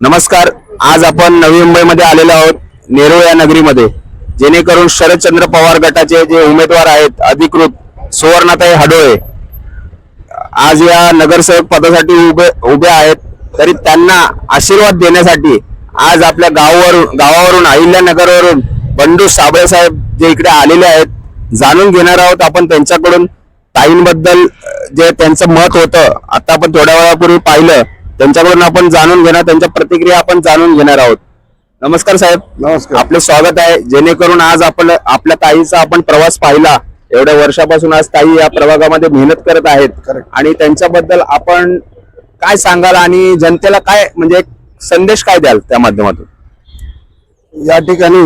नमस्कार. आज आपण नवी मुंबईमध्ये आलेलो आहोत नेरूळ या नगरीमध्ये. जेणेकरून शरदचंद्र पवार गटाचे जे उमेदवार आहेत अधिकृत सुवर्णाताई हडोळे आज या नगरसेवक पदासाठी उभे उभे आहेत. तरी त्यांना आशीर्वाद देण्यासाठी आज आपल्या गावावरून गावावरून अहिल्यानगरवरून बंडू साबळे साहेब जे इकडे आलेले आहेत जाणून घेणार आहोत आपण त्यांच्याकडून. ताईंबद्दल जे त्यांचं मत होतं आता आपण थोड्या वेळापूर्वी पाहिलं. त्यांच्याकडून आपण जाणून घेणार त्यांच्या प्रतिक्रिया आपण जाणून घेणार आहोत. नमस्कार साहेब. नमस्कार. आपले स्वागत आहे. जेणेकरून आज आपलं आपल्या ताईचा आपण प्रवास पाहिला. एवढ्या वर्षापासून आज ताई या प्रभागामध्ये मेहनत करत आहेत. Correct. आणि त्यांच्याबद्दल आपण काय सांगाल आणि जनतेला काय म्हणजे एक संदेश काय द्याल त्या माध्यमातून? या ठिकाणी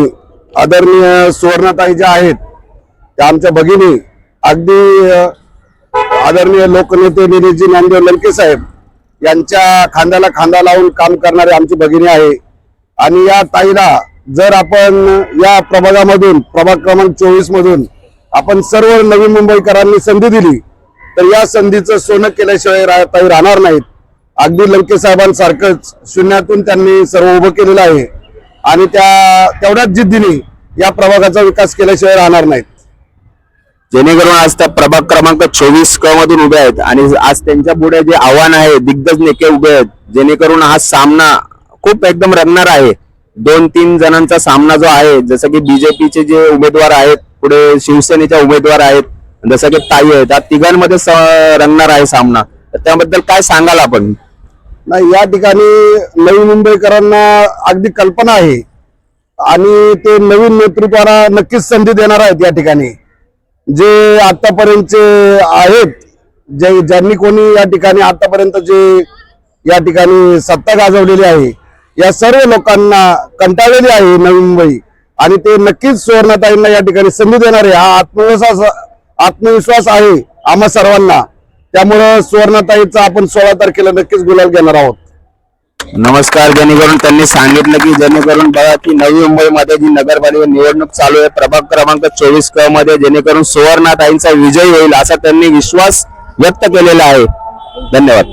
आदरणीय सुवर्णताई ज्या आहेत त्या आमच्या भगिनी अगदी अ, आदरणीय लोकनेते निलेशजी ज्ञानदेव लंके साहेब यांच्या खांद्याला खांदा लावून काम करणारे आमची भगिनी आहे. आणि या ताईला जर आपण या प्रभागामधून प्रभाग क्रमांक चोवीस मधून आपण सर्व नवी मुंबईकरांनी संधी दिली तर या संधीचं सोनं केल्याशिवाय रा- ताई राहणार नाहीत. अगदी लंके साहेबांसारखंच शून्यातून त्यांनी सर्व उभं केलेलं आहे. आणि त्या तेवढ्याच जिद्दीने या प्रभागाचा विकास केल्याशिवाय राहणार नाहीत. जेणेकरून आज त्या प्रभाग क्रमांक चोवीस क मधून उभे आहेत. आणि आज त्यांच्या पुढे जे आव्हान आहे दिग्गज नेते उभे आहेत. जेणेकरून हा सामना खूप एकदम रंगणार आहे. दोन तीन जणांचा सामना जो आहे जसं की बीजेपीचे जे उमेदवार आहेत पुढे शिवसेनेच्या उमेदवार आहेत जसं की ताई आहेत त्या तिघांमध्ये स- रंगणार आहे सामना. तर त्याबद्दल काय सांगाल आपण? नाही या ठिकाणी नवी मुंबईकरांना अगदी कल्पना आहे. आणि ते नवीन नेतृत्वाला नक्कीच संधी देणार आहेत या ठिकाणी. जे आतापर्यंतचे आहेत जे ज्यांनी कोणी या ठिकाणी आतापर्यंत जे या ठिकाणी सत्ता गाजवलेली आहे या सर्व लोकांना कंटाळलेली आहे नवी मुंबई आणि ते नक्कीच सुवर्णताईंना या ठिकाणी संधी देणार आहे हा आत्मविश्वास आत्मविश्वास आहे आम्हा सर्वांना. त्यामुळं सुवर्णताईचा आपण सोळा तारखेला नक्कीच गुलाल घेणार आहोत. नमस्कार जेणेकरून त्यांनी सांगितलं की जेणेकरून बघा की नवी मुंबईमध्ये जी नगरपालिका निवडणूक चालू आहे प्रभाग क्रमांक चोवीस क मध्ये जेणेकरून सुवर्णाताईंचा विजय होईल असा त्यांनी विश्वास व्यक्त केलेला आहे. धन्यवाद.